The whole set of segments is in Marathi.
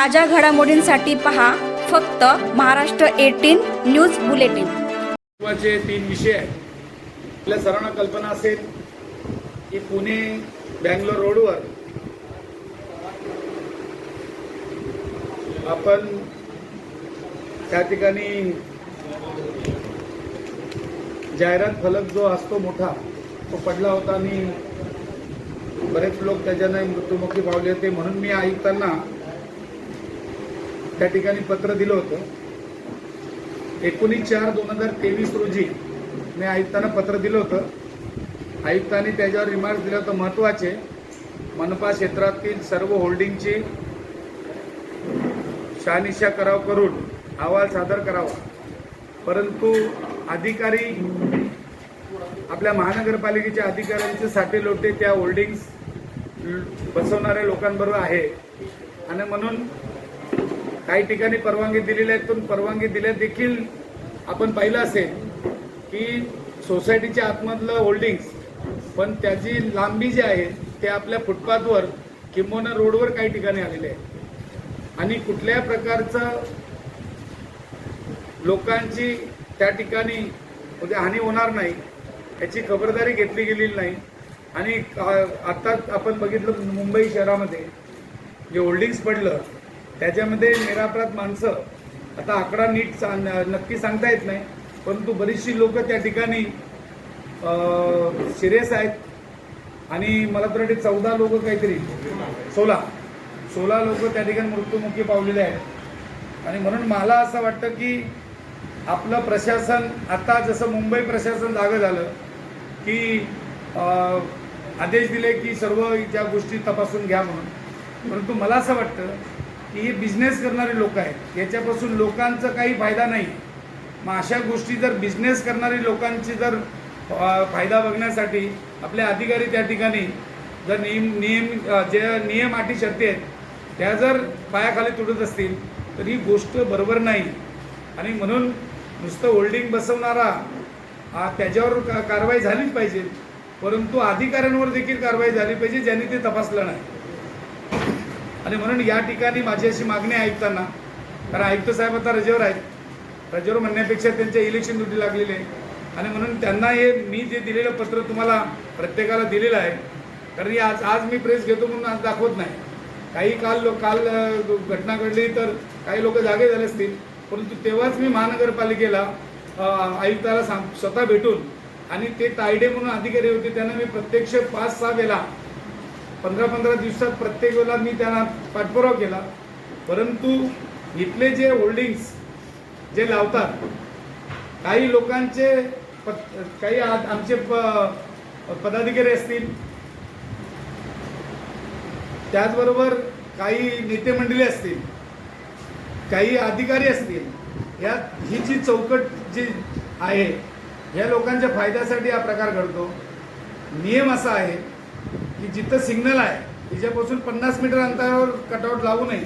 ताज्या घडामोडींसाठी पहा फक्त महाराष्ट्र एटीन न्यूज बुलेटिन. महत्त्वाचे तीन विषय आहेत. आपल्या सर्वांना कल्पना असेल की पुणे बँगलोर रोडवर आपण त्या ठिकाणी जाहिरात फलक जो असतो मोठा तो पडला होता आणि बरेच लोक त्याच्याने मृत्युमुखी पावले होते म्हणून मी आयुक्तांना त्या ठिकाणी पत्र दिलं होतं. एकोणीस चार दोन हजार तेवीस रोजी मी आयुक्तांना पत्र दिलं होतं. आयुक्तांनी त्याच्यावर रिमार्क दिलं होतं महत्त्वाचे मनपा क्षेत्रातील सर्व होल्डिंगची शहानिशा कराव करून अहवाल सादर करावा. परंतु अधिकारी आपल्या महानगरपालिकेच्या अधिकाऱ्यांचे साठे लोटे त्या होल्डिंग्स बसवणाऱ्या लोकांबरोबर आहे. आणि म्हणून काही ठिकाणी परवानगी दिलेल्या आहेत पण परवानगी दिल्या देखील आपण पाहिलं असेल की सोसायटीच्या आतमधलं होल्डिंग्स पण त्याची लांबी जी आहे ते आपल्या फुटपाथवर किंबोना रोडवर काही ठिकाणी आलेले आहे आणि कुठल्याही प्रकारचं लोकांची त्या ठिकाणी म्हणजे हानी होणार नाही याची खबरदारी घेतली गेलेली नाही. आणि आत्ताच आपण बघितलं मुंबई शहरामध्ये जे होल्डिंग्स पडलं त्याच्यामध्ये निरापराध माणसं आता आकडा नीट सांग नक्की सांगता येत नाही परंतु बरीचशी लोक त्या ठिकाणी सिरियस आहेत. आणि मला तर वाटते चौदा लोक काहीतरी सोळा सोळा लोक त्या ठिकाणी मृत्युमुखी पावलेले आहेत. आणि म्हणून मला असं वाटतं की आपलं प्रशासन आता जसं मुंबई प्रशासन जागं झालं की आदेश दिले की सर्व ज्या गोष्टी तपासून घ्या म्हणून. परंतु मला असं वाटतं की हे बिझनेस करणारे लोक आहेत. याच्यापासून लोकांचा काही फायदा नाही. मग अशा गोष्टी जर बिझनेस करणारी लोकांची जर फायदा बघण्यासाठी आपले अधिकारी त्या ठिकाणी जर नियम नियम जे नियम अटी शर्ती आहेत त्या जर पायाखाली तुटत असतील तर ही गोष्ट बरोबर नाही. आणि म्हणून नुसतं होल्डिंग बसवणारा त्याच्यावर का- कारवाई झालीच पाहिजे. परंतु अधिकाऱ्यांवर देखील कारवाई झाली पाहिजे ज्यांनी ते तपासलं नाही. आणि म्हणून या ठिकाणी माझी अशी मागणी ऐकताना कारण आयुक्त साहेब आता रजेवर आहेत. रजेवर म्हणण्यापेक्षा त्यांच्या इलेक्शन ड्युटी लागलेली आहे. आणि म्हणून त्यांना हे मी जे दिलेलं पत्र तुम्हाला प्रत्येकाला दिलेलं आहे कारण आज आज मी प्रेस घेतो म्हणून आज दाखवत नाही. काही काल लो- काल घटना घडली तर काही लोक जागे झाले असतील परंतु तेव्हाच मी महानगरपालिकेला आयुक्ताला सांग स्वतः भेटून आणि ते तायडे म्हणून अधिकारी होते त्यांना मी प्रत्यक्ष पाच सहा वेळा पंधरा पंधरा दिवसात प्रत्येक वेळेला मी त्यांना पाठपुरावा केला. परंतु इथले जे होल्डिंग्स जे लावतात काही लोकांचे पत- काही आ- आमचे प- पदाधिकारी असतील. त्याचबरोबर काही नेते मंडळी असतील काही अधिकारी असतील या ही जी चौकट जी आहे या लोकांच्या फायद्यासाठी हा प्रकार घडतो. नियम असा आहे की जिथं सिग्नल आहे तिच्यापासून पन्नास मीटर अंतरावर कटआउट लावू नये.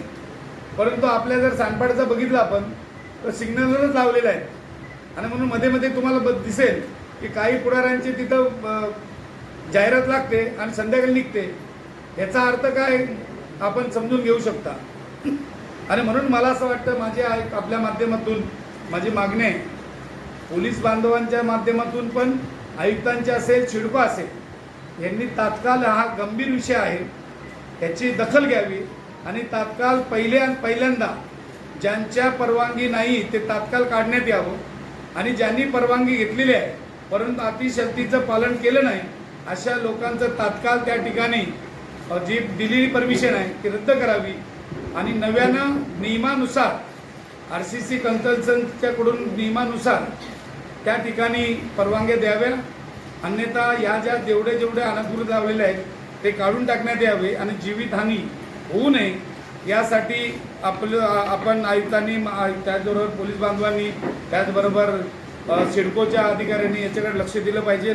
परंतु आपल्या जर सांडपाडचा बघितलं आपण तर सिग्नलवरच लावलेलं आहे आणि म्हणून मध्ये मध्ये तुम्हाला ब दिसेल की काही पुढाऱ्यांची तिथं जाहिरात लागते आणि संध्याकाळी निघते. याचा अर्थ काय आपण समजून घेऊ शकता. आणि म्हणून मला असं वाटतं माझी आपल्या माध्यमातून माझी मागणी आहे. पोलीस बांधवांच्या माध्यमातून पण आयुक्तांचे असेल शिडपा असेल यांनी तात्काळ हा गंभीर विषय आहे याची दखल घ्यावी. आणि तात्काळ पहिल्या पहिल्यांदा ज्यांच्या परवानगी नाही ते तात्काळ काढण्यात यावं. आणि ज्यांनी परवानगी घेतलेली आहे परंतु अतिशक्तीचं पालन केलं नाही अशा लोकांचं तात्काळ त्या ठिकाणी जी दिलेली परमिशन आहे ती रद्द करावी. आणि नव्यानं नियमानुसार आर सी सी कन्सल्टन्सच्याकडून नियमानुसार त्या ठिकाणी परवानग्या द्याव्या. अन्यथा या ज्या जेवढे जेवढे अनाधिकृत लावलेले आहेत ते काढून टाकण्यात यावे आणि जीवितहानी होऊ नये. यासाठी आपलं आपण आयुक्तांनी त्याचबरोबर पोलीस बांधवांनी त्याचबरोबर सिडकोच्या अधिकाऱ्यांनी याच्याकडे लक्ष दिलं पाहिजे.